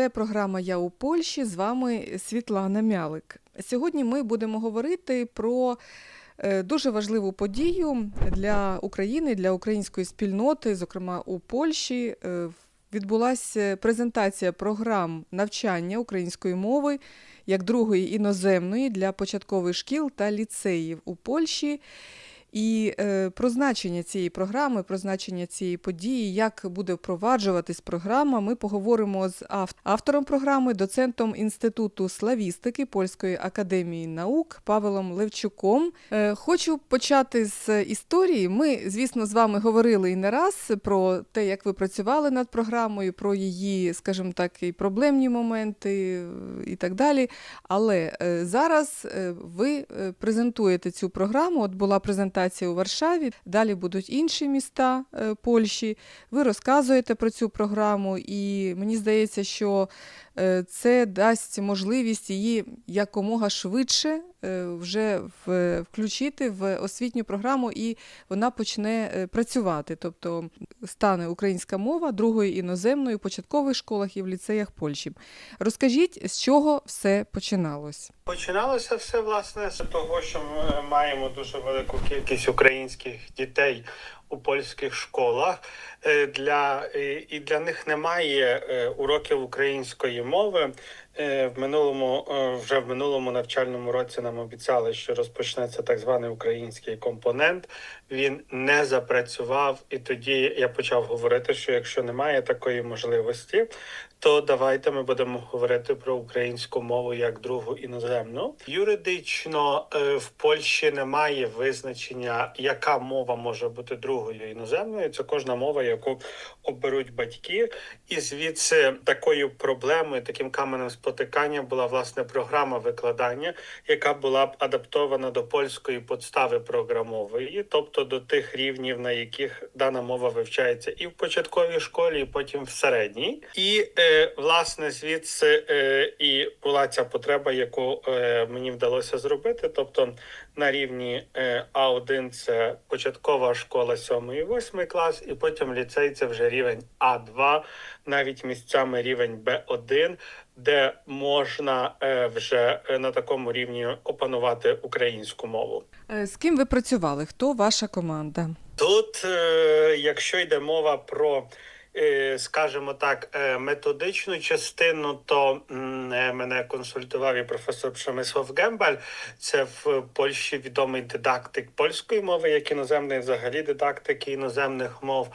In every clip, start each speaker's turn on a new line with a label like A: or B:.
A: Це програма Я у Польщі. З вами Світлана Мялик. Сьогодні ми будемо говорити про дуже важливу подію для України, для української спільноти, зокрема у Польщі. Е, Відбулася презентація програм навчання української мови як другої іноземної для початкових шкіл та ліцеїв у Польщі. І е, про значення цієї програми, про значення цієї події, як буде впроваджуватись програма, ми поговоримо з ав- автором програми, доцентом Інституту славістики Польської академії наук Павелом Левчуком. Е, хочу почати з історії. Ми, звісно, з вами говорили і не раз про те, як ви працювали над програмою, про її, скажімо так, і проблемні моменти і так далі. Але е, зараз е, ви е, презентуєте цю програму. От була презентація у Варшаві, далі будуть інші міста е, Польщі. Ви розказуєте про цю програму, і мені здається, що е, це дасть можливість її якомога швидше е, вже включити в освітню програму, і вона почне працювати. Тобто стане українська мова другою іноземною в початкових школах і в ліцеях Польщі. Розкажіть, з чого все починалось?
B: Починалося все власне з того, що ми маємо дуже велику кількість українських дітей у польських школах. Е, Для і- і для них немає е, уроків української мови. Е, В минулому е, вже в минулому навчальному році нам обіцяли, що розпочнеться так званий український компонент. Він не запрацював, і тоді я почав говорити, що якщо немає такої можливості, то давайте ми будемо говорити про українську мову як другу іноземну. Юридично е, в Польщі немає визначення, яка мова може бути другою іноземною. Це кожна мова, яку оберуть батьки. І звідси такою проблемою, таким каменем спотикання була власне програма викладання, яка була б адаптована до польської подстави програмової, тобто до тих рівнів, на яких дана мова вивчається і в початковій школі, і потім в середній. І е, власне звідси е, і була ця потреба, яку е, мені вдалося зробити. Тобто на рівні е, А1 це початкова школа 7 і 8 клас, і потім ліцей це вже рівень А2, навіть місцями рівень Б1, де можна е, вже е, на такому рівні опанувати українську мову.
A: Е, З ким ви працювали? Хто ваша команда?
B: Тут, е, якщо йде мова про, е, скажімо так, е, методичну частину, то е, мене консультував і професор Przemysław Гембаль. Це в Польщі відомий дидактик польської мови, як іноземний, взагалі дидактики іноземних мов.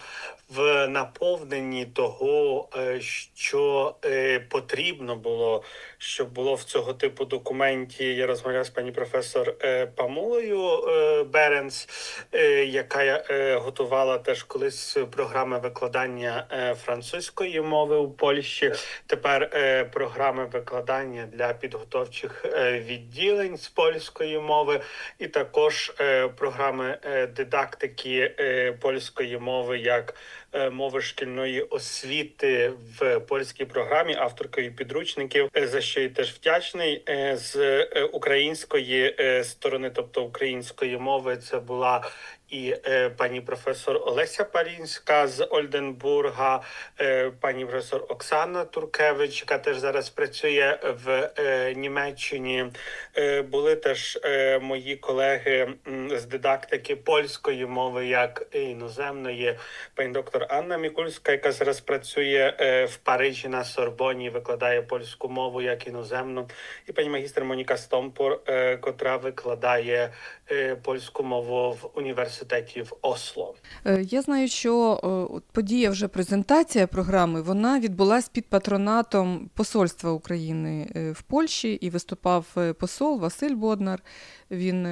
B: В наповненні того, е, що е, потрібно було, щоб було в цього типу документі. Я розмовляв з пані професор е, Памулою е, Беренс, е, яка е, готувала теж колись програми викладання е, французької мови у Польщі. Тепер е, програми викладання для підготовчих е, відділень з польської мови, і також е, програми е, дидактики е, польської мови як е, мови шкільної освіти в польській програмі, авторкою підручників, е, за що я теж вдячний. Е, З е, української е, сторони, тобто української мови, це була і е, пані професор Олеся Парінська з Ольденбурга, е, пані професор Оксана Туркевич, яка теж зараз працює в е, Німеччині. Е, були теж е, мої колеги з дидактики польської мови, як іноземної, пані доктор Анна Мікульська, яка зараз працює е, в Парижі на Сорбоні, викладає польську мову як іноземну, і пані магістр Моніка Стомпур, е, котра викладає е, польську мову в університеті в Осло.
A: Е, Я знаю, що е, подія вже презентація програми вона відбулась під патронатом Посольства України е, в Польщі і виступав посол Василь Боднар. Він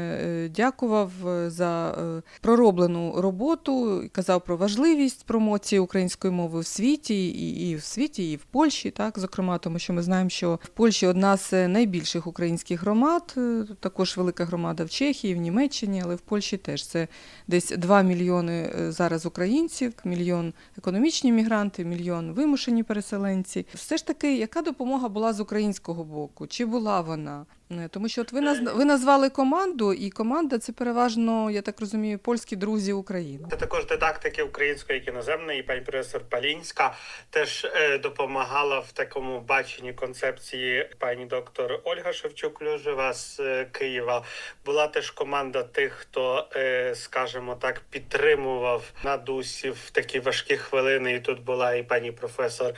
A: дякував за пророблену роботу казав про важливість промоції української мови в світі, і, і в світі, і в Польщі, так зокрема, тому що ми знаємо, що в Польщі одна з найбільших українських громад, також велика громада в Чехії, в Німеччині, але в Польщі теж це десь 2 мільйони е, зараз українців, мільйон економічні мігранти, мільйон вимушені переселенці. Все ж таки, яка допомога була з українського боку? Чи була вона? Е, Тому що от ви наз... ви назвали команду, і команда це переважно, я так розумію, польські друзі України.
B: Це також дидактики української як іноземної, і пані професор Палінська теж е, допомагала в такому баченні концепції пані доктор Ольга Шевчук Люжева з е, Києва. Була теж команда тих, хто, е, скажімо так, підтримував на дусі в такі важкі хвилини. І тут була і пані професор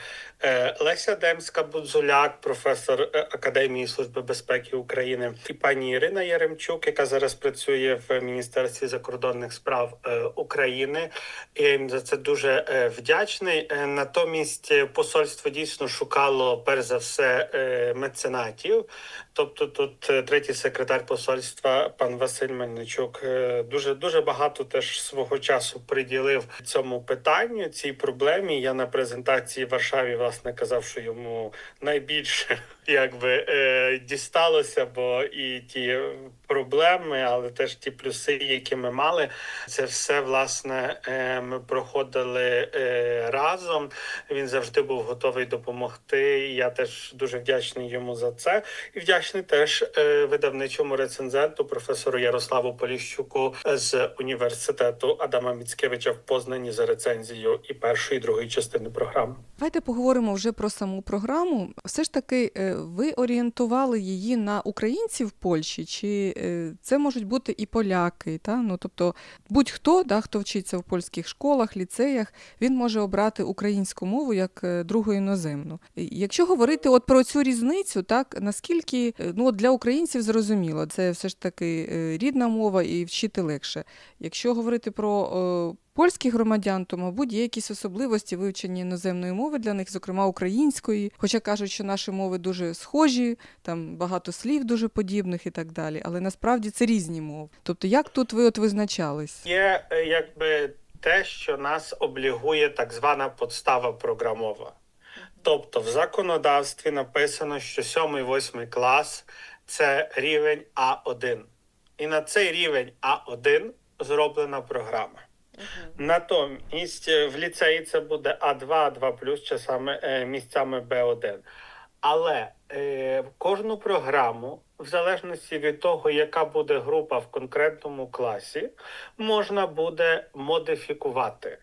B: Леся Демська Будзуляк, професор Академії служби безпеки України, і пані Ірина Яремчук, яка зараз працює в Міністерстві закордонних справ е, України. Я їм за це дуже е, вдячний. Е, Натомість посольство дійсно шукало перш за все меценатів. Тобто, тут третій секретар посольства, пан Василь Мельничук, дуже дуже багато теж свого часу приділив цьому питанню, цій проблемі. Я на презентації в Варшаві власне казав, що йому найбільше якби е, дісталося, бо і ті проблеми, але теж ті плюси, які ми мали, це все власне е, ми проходили е, разом. Він завжди був готовий допомогти. Я теж дуже вдячний йому за це. І вдячний теж е, видавничому рецензенту, професору Ярославу Поліщуку з університету Адама Міцкевича в Познані за рецензію і першої і другої частини програми.
A: Давайте поговоримо вже про саму програму. Все ж таки, е, ви орієнтували її на українців в Польщі, чи е, це можуть бути і поляки? Та? Ну, тобто, будь-хто, да, хто вчиться в польських школах, ліцеях, він може обрати українську мову як е, другу іноземну. Якщо говорити от про цю різницю, так наскільки е, ну, от для українців зрозуміло, це все ж таки рідна мова і вчити легше. Якщо говорити про польських громадян, то, мабуть, є якісь особливості вивчення іноземної мови для них, зокрема української. Хоча кажуть, що наші мови дуже схожі, там багато слів дуже подібних і так далі. Але насправді це різні мови. Тобто, як тут ви от визначались?
B: Є е, якби те, що нас облігує так звана подстава програмова. Тобто в законодавстві написано, що 7-8 клас це рівень А1. І на цей рівень А1 зроблена програма. Натомість е, в ліцеї це буде А2, А2 часами місцями Б1. Але е, кожну програму, в залежності від того, яка буде група в конкретному класі, можна буде модифікувати.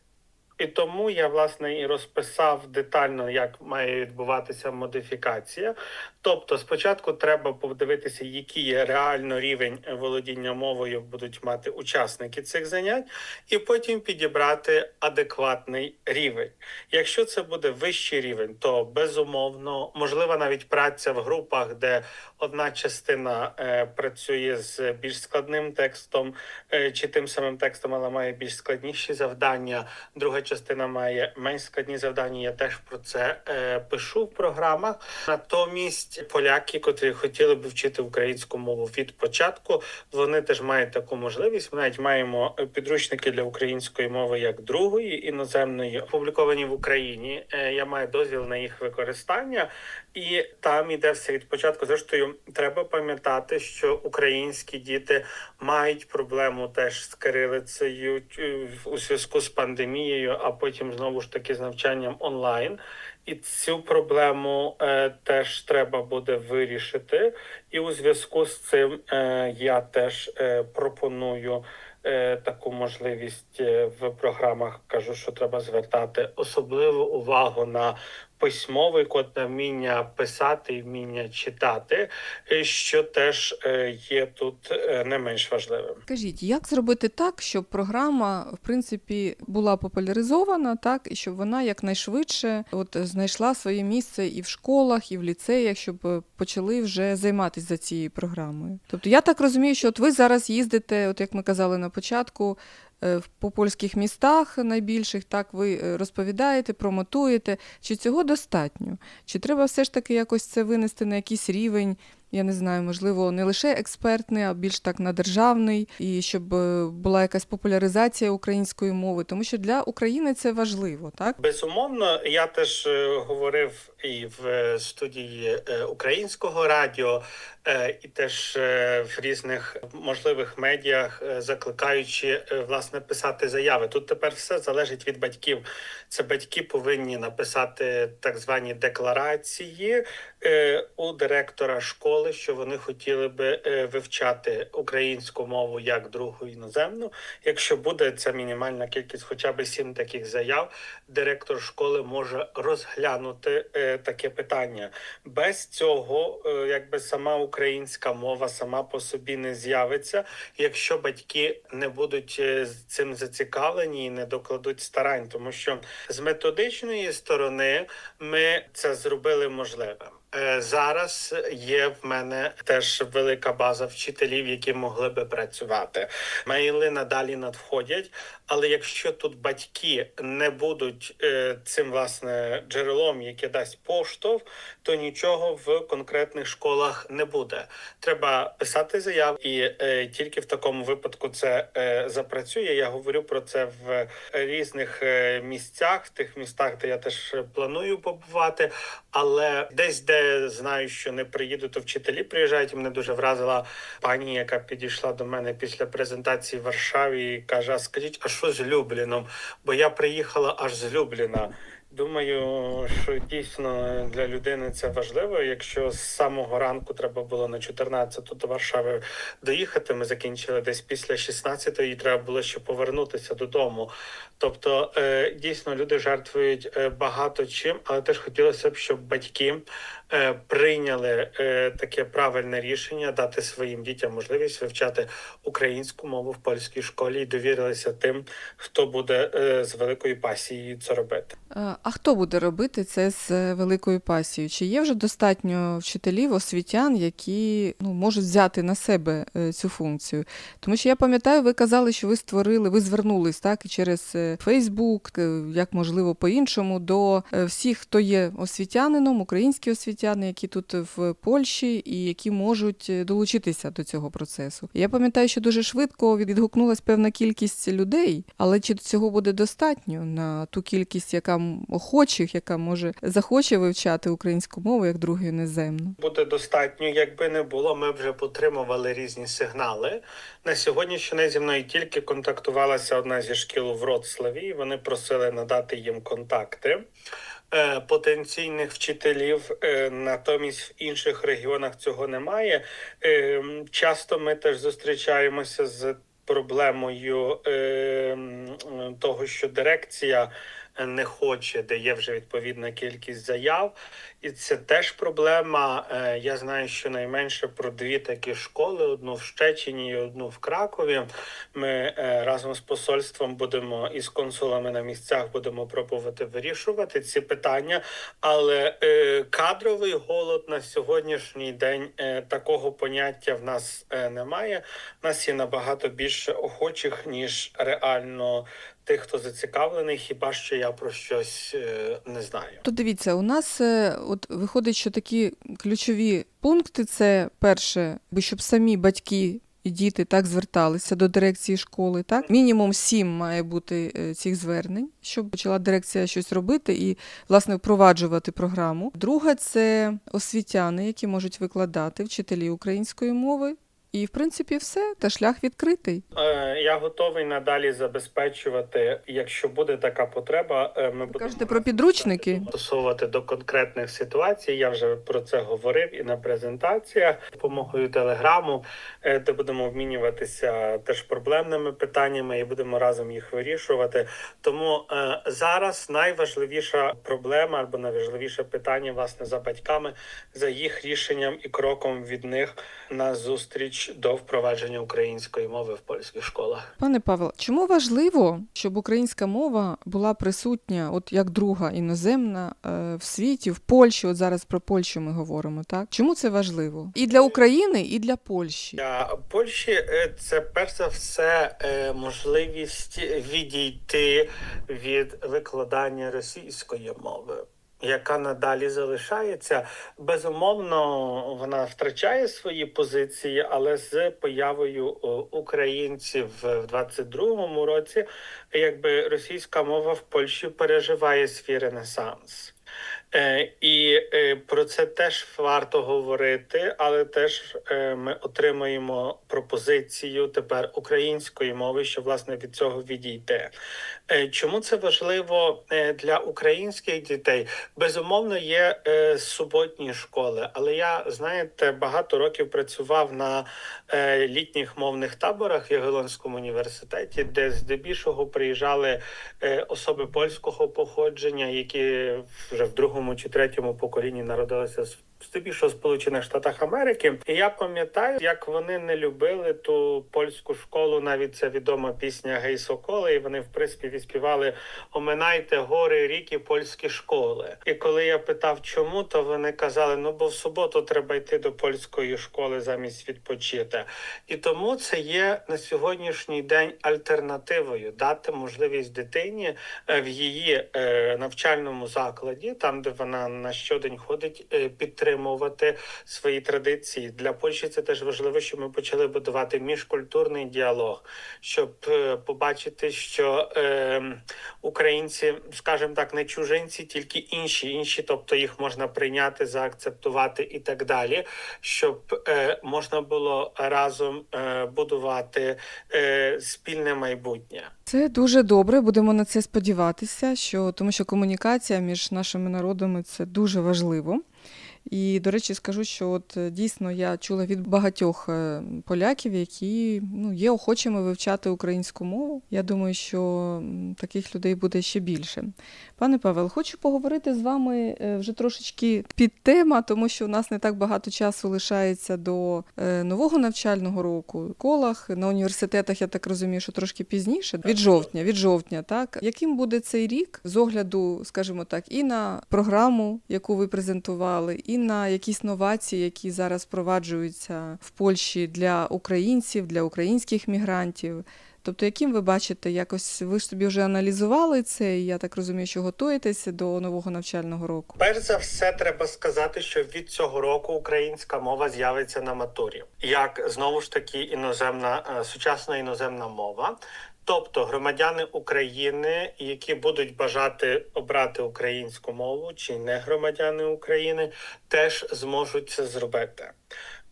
B: І тому я власне і розписав детально, як має відбуватися модифікація. Тобто, спочатку треба подивитися, який реально рівень володіння мовою будуть мати учасники цих занять, і потім підібрати адекватний рівень. Якщо це буде вищий рівень, то безумовно можлива навіть праця в групах, де одна частина е, працює з більш складним текстом е, чи тим самим текстом, але має більш складніші завдання. Друга частина має менш складні завдання. Я теж про це е, пишу в програмах. Натомість поляки, котрі хотіли б вчити українську мову від початку, вони теж мають таку можливість. Ми навіть маємо підручники для української мови як другої іноземної, опубліковані в Україні. Е, Я маю дозвіл на їх використання, і там іде все від початку. Зрештою, треба пам'ятати, що українські діти мають проблему теж з кирилицею е, у зв'язку з пандемією, а потім знову ж таки з навчанням онлайн. І цю проблему е, теж треба буде вирішити. І у зв'язку з цим е, я теж е, пропоную е, таку можливість е, в програмах. Кажу, що треба звертати особливу увагу на письмовий код, на вміння писати і вміння читати, е, що теж е, є тут е, не менш важливим.
A: Скажіть, як зробити так, щоб програма в принципі була популяризована, так і щоб вона якнайшвидше от знайшла своє місце і в школах, і в ліцеях, щоб почали вже займатися за цією програмою? Тобто я так розумію, що от ви зараз їздите, от як ми казали на початку. Е, По польських містах найбільших, так ви е, розповідаєте, промотуєте. Чи цього достатньо? Чи треба все ж таки якось це винести на якийсь рівень я не знаю, можливо, не лише експертний, а більш так на державний, і щоб е, була якась популяризація української мови, тому що для України це важливо, так?
B: Безумовно, я теж говорив і в е, студії е, українського радіо, е, і теж в різних можливих медіях, е, закликаючи власне писати заяви. Тут тепер все залежить від батьків. Це батьки повинні написати так звані декларації у директора школи, що вони хотіли би вивчати українську мову як другу іноземну. Якщо буде ця мінімальна кількість, хоча б сім таких заяв, директор школи може розглянути таке питання. Без цього, е, якби сама українська мова сама по собі не з'явиться, якщо батьки не будуть е, цим зацікавлені і не докладуть старань, тому що з методичної сторони ми це зробили можливим. Е, Зараз є в мене теж велика база вчителів, які могли би працювати. Мейли надалі надходять, але якщо тут батьки не будуть е, цим власне джерелом, яке дасть поштовх, то нічого в конкретних школах не буде. Треба писати заяву, і е, тільки в такому випадку це запрацює. Я говорю про це в різних місцях, в тих містах, де я теж планую побувати. Але десь, де знаю, що не приїду, то вчителі приїжджають. Мене дуже вразила пані, яка підійшла до мене після презентації в Варшаві і каже: а скажіть, а що з Любліном? Бо я приїхала аж з Любліна. Думаю, що дійсно для людини це важливо. Якщо з самого ранку треба було на 14 до Варшави доїхати, ми закінчили десь після 16 і треба було ще повернутися додому. Тобто, е, дійсно, люди жертвують е, багато чим, але теж хотілося б, щоб батьки прийняли е, таке правильне рішення дати своїм дітям можливість вивчати українську мову в польській школі і довірилися тим, хто буде е, з великою пасією це робити.
A: Е, А хто буде робити це з е, великою пасією? Чи є вже достатньо вчителів, освітян, які ну, можуть взяти на себе е, цю функцію? Тому що я пам'ятаю, ви казали, що ви створили, ви звернулись так і через е, Фейсбук, е, як можливо по-іншому, до е, всіх, хто є освітянином, українські освітяни, які тут в Польщі і які можуть е, долучитися до цього процесу. Я пам'ятаю, що дуже швидко відгукнулась певна кількість людей, але чи цього буде достатньо на ту кількість, яка охочих, яка може захоче вивчати українську мову як другу іноземну?
B: Буде достатньо, якби не було, ми вже потримували різні сигнали. На сьогоднішній день зі мною тільки контактувалася одна зі шкіл у Вроцлаві. і Вони просили надати їм контакти. Е, Потенційних вчителів, Е, натомість в інших регіонах цього немає. Е, Часто ми теж зустрічаємося з проблемою того, що дирекція не хоче, де є вже відповідна кількість заяв, і це теж проблема. Е, Я знаю, що найменше про дві такі школи: одну в Щечині і одну в Кракові. Ми е, разом з посольством будемо і з консулами на місцях будемо пробувати вирішувати ці питання. Але е, кадровий голод на сьогоднішній день такого поняття в нас немає. У нас є набагато більше охочих, ніж реально тих, хто зацікавлений. Хіба що я про щось не знаю.
A: То дивіться, у нас от виходить, що такі ключові пункти це перше, щоб самі батьки. І діти так зверталися до дирекції школи. Так мінімум сім має бути е, цих звернень, щоб почала дирекція щось робити і власне впроваджувати програму. Друге це освітяни, які можуть викладати вчителі української мови. І в принципі все, та шлях відкритий.
B: Е, Я готовий надалі забезпечувати, якщо буде така потреба. е, Ми будемо
A: кажете про підручники?
B: стосовувати до конкретних ситуацій. Я вже про це говорив і на презентаціях. Допомогою телеграму, е, де будемо обмінюватися теж проблемними питаннями і будемо разом їх вирішувати. Тому зараз найважливіша проблема або найважливіше питання власне за батьками, за їх рішенням і кроком від них на зустріч до впровадження української мови в польських школах.
A: Пане Павло, чому важливо, щоб українська мова була присутня, от як друга іноземна е, в світі, в Польщі? От зараз про Польщу ми говоримо, так? Чому це важливо? І для України, і для Польщі.
B: Для Польщі е, це перш за все е, можливість відійти від викладання російської мови. Яка надалі залишається, безумовно, вона втрачає свої позиції, але з появою українців в 22-му році, якби російська мова в Польщі переживає свій ренесанс. Е, І е, про це теж варто говорити, але теж е, ми отримуємо пропозицію тепер української мови, що власне від цього відійде. Е, Чому це важливо е, для українських дітей? Безумовно, є е, суботні школи, але я знаєте, багато років працював на літніх мовних таборах в Ягелонському університеті, де здебільшого приїжджали особи польського походження, які вже в другому чи третьому поколінні народилися з здебільшого Сполучених Штатах Америки. І я пам'ятаю, як вони не любили ту польську школу. Навіть ця відома пісня Гей Соколи. І вони в приспіві співали Оминайте гори, ріки, польські школи. І коли я питав, чому, то вони казали: ну бо в суботу треба йти до польської школи замість відпочити. І тому це є на сьогоднішній день альтернативою дати можливість дитині е, в її е, навчальному закладі, там де вона на щодень ходить, е, підтримувати свої традиції. Для Польщі це теж важливо, щоб ми почали будувати міжкультурний діалог, щоб е, побачити, що е, українці, скажімо так, не чужинці, тільки інші, інші, тобто їх можна прийняти, заакцептувати і так далі, щоб е, можна було разом е, будувати е, спільне майбутнє.
A: Це дуже добре. Будемо на це сподіватися, що тому що комунікація між нашими народами це дуже важливо. І, до речі, скажу, що от е, дійсно я чула від багатьох е, поляків, які ну, є охочими вивчати українську мову. Я думаю, що таких людей буде ще більше. Пане Павел, хочу поговорити з вами е, вже трошечки під тема, тому що у нас не так багато часу лишається до нового навчального року. В колах на університетах, я так розумію, що трошки пізніше, від жовтня, від жовтня, так яким буде цей рік з огляду, скажімо так, і на програму, яку ви презентували, і на якісь новації, які зараз впроваджуються в Польщі для українців, для українських мігрантів. Тобто, яким ви бачите, якось ви ж собі вже аналізували це, і я так розумію, що готуєтеся до нового навчального року.
B: Перш за все, треба сказати, що від цього року українська мова з'явиться на матурі, як знову ж таки іноземна е, сучасна іноземна мова. Тобто громадяни України, які будуть бажати обрати українську мову, чи не громадяни України, теж зможуть це зробити.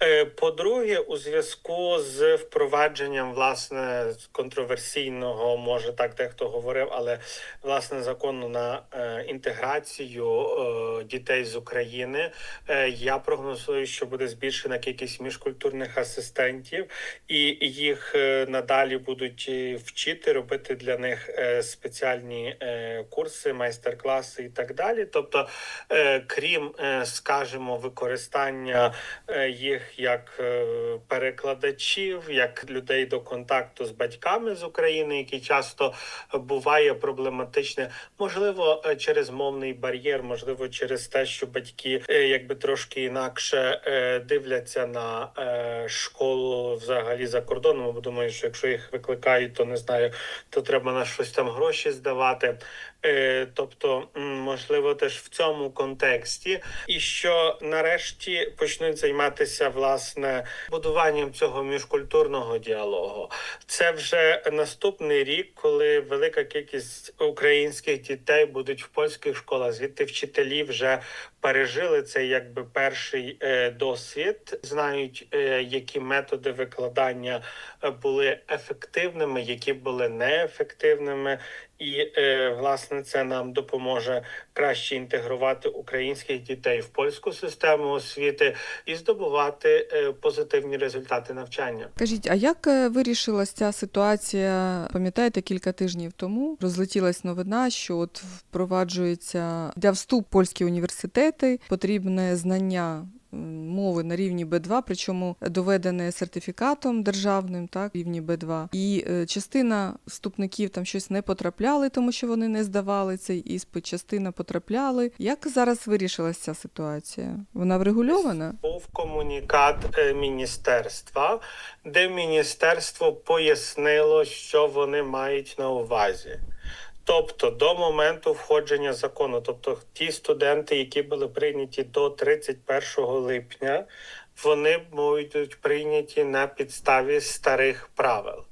B: Е, По-друге, у зв'язку з впровадженням власне контроверсійного, може так дехто говорив, але власне закону на е, інтеграцію е, дітей з України, я прогнозую, що буде збільшена кількість міжкультурних асистентів, і їх надалі будуть вчити робити для них спеціальні курси, майстер-класи і так далі. Тобто, крім, скажімо, використання е, як е, перекладачів, як людей до контакту з батьками з України, які часто буває проблематичне, можливо, е, через мовний бар'єр, можливо, через те, що батьки е, якби трошки інакше дивляться на школу взагалі за кордоном. Бо думаю, що якщо їх викликають, то не знаю, то треба на щось там гроші здавати. Е, тобто, можливо, теж в цьому контексті, і що нарешті почнуть займатися власне будуванням цього міжкультурного діалогу. Це вже наступний рік, коли велика кількість українських дітей будуть в польських школах, звідти вчителі вже пережили цей якби перший е, досвід, знають, е, які методи викладання е, були ефективними, які були неефективними. І власне це нам допоможе краще інтегрувати українських дітей в польську систему освіти і здобувати е, позитивні результати навчання.
A: Кажіть, а як вирішилася вирішилась ця ситуація? Пам'ятаєте, кілька тижнів тому розлетілась новина, що от впроваджується для вступ в польські університети потрібне знання. Мови на рівні Б2, причому доведене сертифікатом державним, так рівні Б2. І е, частина вступників там щось не потрапляли, тому що вони не здавали цей іспит. Частина потрапляли. Як зараз вирішилася ця ситуація? Вона врегульована?
B: Був комунікат е, міністерства, де міністерство пояснило, що вони мають на увазі. Тобто до моменту входження закону, тобто ті студенти, які були прийняті до 31 липня, вони будуть прийняті на підставі старих правил.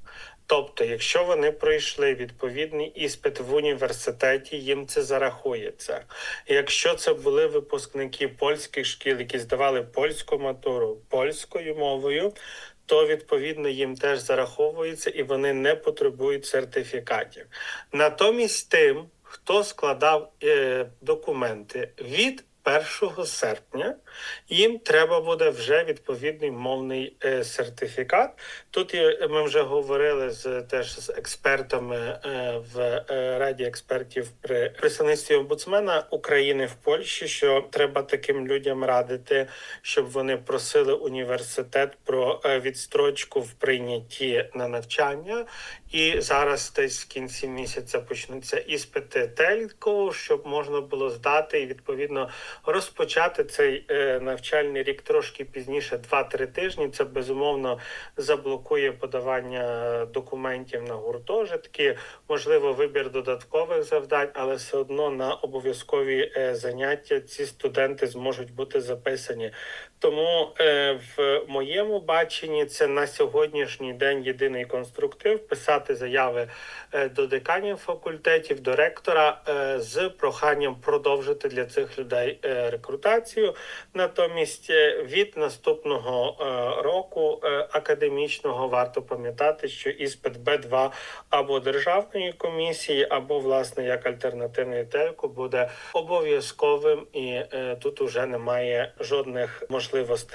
B: Тобто, якщо вони пройшли відповідний іспит в університеті, їм це зарахується. Якщо це були випускники польських шкіл, які здавали польську матуру польською мовою, то відповідно їм теж зараховується і вони не потребують сертифікатів. Натомість тим, хто складав е, документи від 1 серпня, їм треба буде вже відповідний мовний е, сертифікат. Тут ми вже говорили з теж з експертами е, в е, раді експертів при представництві омбудсмена України в Польщі, що треба таким людям радити, щоб вони просили університет про е, відстрочку в прийнятті на навчання. І зараз десь в кінці місяця почнуться іспити телеку, щоб можна було здати і відповідно розпочати цей навчальний рік трошки пізніше, 2-3 тижні. Це безумовно заблокує подавання документів на гуртожитки, можливо, вибір додаткових завдань, але все одно на обов'язкові е, заняття ці студенти зможуть бути записані. Тому е, в моєму баченні це на сьогоднішній день єдиний конструктив писати заяви е, до деканів факультетів, до ректора е, з проханням продовжити для цих людей е, рекрутацію. Натомість е, від наступного е, року е, академічного варто пам'ятати, що іспит Б2 або державної комісії, або власне як альтернативний телеку буде обов'язковим, і е, тут уже немає жодних можливостей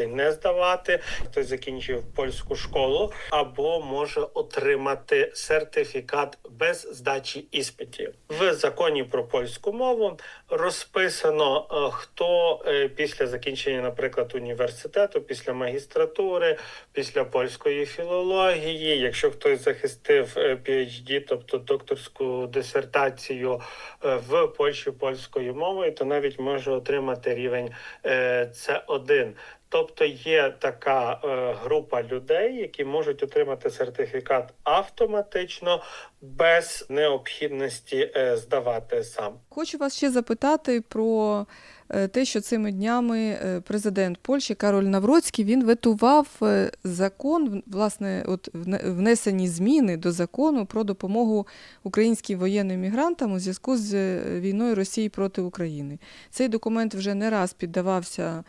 B: не здавати. Хтось закінчив польську школу або може отримати сертифікат без здачі іспитів в законі про польську мову. Розписано е, хто е, після закінчення, наприклад, університету, після магістратури, після польської філології, якщо хтось захистив е, PhD, тобто докторську дисертацію е, в Польщі польською мовою, то навіть може отримати рівень е, С1. Тобто є така е, група людей, які можуть отримати сертифікат автоматично без необхідності е, здавати сам.
A: Хочу вас ще запитати про е, те, що цими днями е, президент Польщі Кароль Навроцький він ветував е, закон, власне, от внесені зміни до закону про допомогу українським воєнним мігрантам у зв'язку з війною Росії проти України. Цей документ вже не раз піддавався.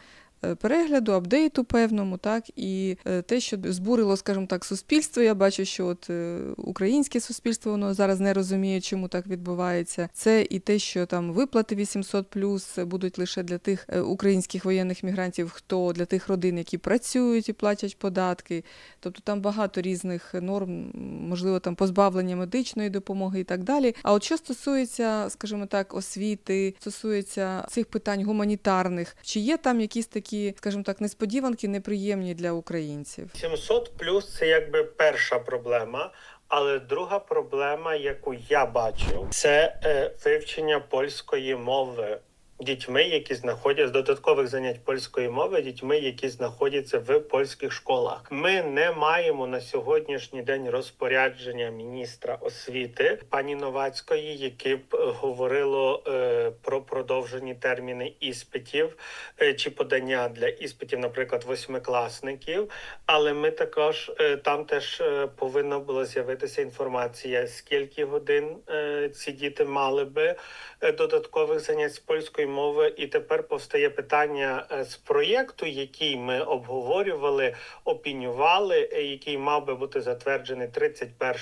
A: Е, Перегляду, апдейту певному, так і е, те, що збурило, скажімо так, суспільство. Я бачу, що от е, українське суспільство воно зараз не розуміє, чому так відбувається. Це і те, що там виплати 800 плюс будуть лише для тих українських воєнних мігрантів, хто для тих родин, які працюють і платять податки. Тобто там багато різних норм, можливо, там позбавлення медичної допомоги і так далі. А от що стосується, скажімо так, освіти, стосується цих питань гуманітарних, чи є там якісь такі, скажімо так, несподіванки неприємні для українців?
B: 700 плюс це якби перша проблема. Але друга проблема, яку я бачу, це е, вивчення польської мови дітьми, які знаходяться додаткових занять польської мови, дітьми, які знаходяться в польських школах. Ми не маємо на сьогоднішній день розпорядження міністра освіти пані Новацької, яке б е, говорило е, про продовжені терміни іспитів е, чи подання для іспитів, наприклад, восьмикласників. Але ми також е, там теж е, повинна була з'явитися інформація, скільки годин е, ці діти мали би е, додаткових занять з польської мови. І тепер повстає питання е, з проєкту, який ми обговорювали, опінювали, е, який мав би бути затверджений 31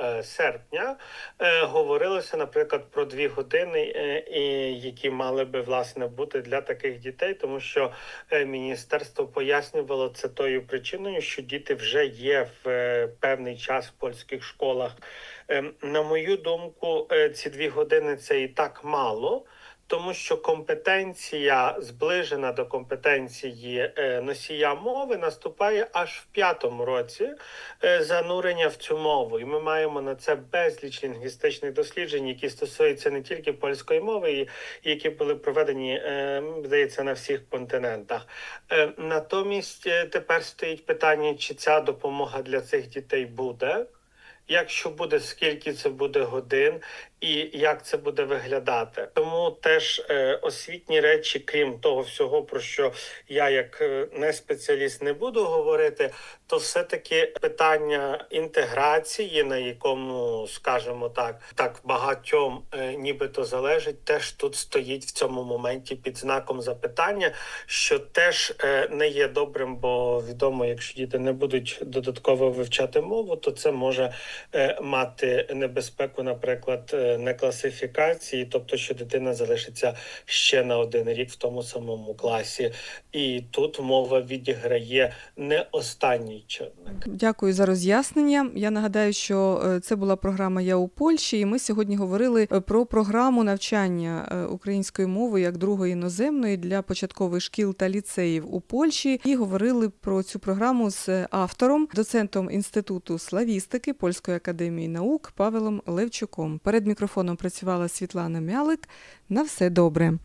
B: е, серпня. Говорилося, наприклад, про дві години, які мали би власне бути для таких дітей, тому що міністерство пояснювало це тою причиною, що діти вже є в певний час в польських школах. Ем, На мою думку, ці дві години це і так мало. Тому що компетенція зближена до компетенції е, носія мови наступає аж в п'ятому році е, занурення в цю мову, і ми маємо на це безліч лінгвістичних досліджень, які стосуються не тільки польської мови, які були проведені, е, здається, на всіх континентах. Натомість тепер стоїть питання, чи ця допомога для цих дітей буде. Якщо буде, скільки це буде годин і як це буде виглядати. Тому теж е, освітні речі, крім того всього, про що я як е, не спеціаліст не буду говорити, то все-таки питання інтеграції, на якому, скажімо так, так багатьом е, нібито залежить, теж тут стоїть в цьому моменті під знаком запитання, що теж не є добрим, бо відомо, якщо діти не будуть додатково вивчати мову, то це може мати небезпеку, наприклад, е, некласифікації, тобто, що дитина залишиться ще на один рік в тому самому класі, і тут мова відіграє не останній чинник.
A: Дякую за роз'яснення. Я нагадаю, що е, це була програма Я у Польщі, і ми сьогодні говорили е, про програму навчання е, української мови як другої іноземної для початкових шкіл та ліцеїв у Польщі. І говорили про цю програму з автором, доцентом інституту славістики Польської академії наук Павелом Левчуком. Перед мікрофоном працювала Світлана Мялик. На все добре.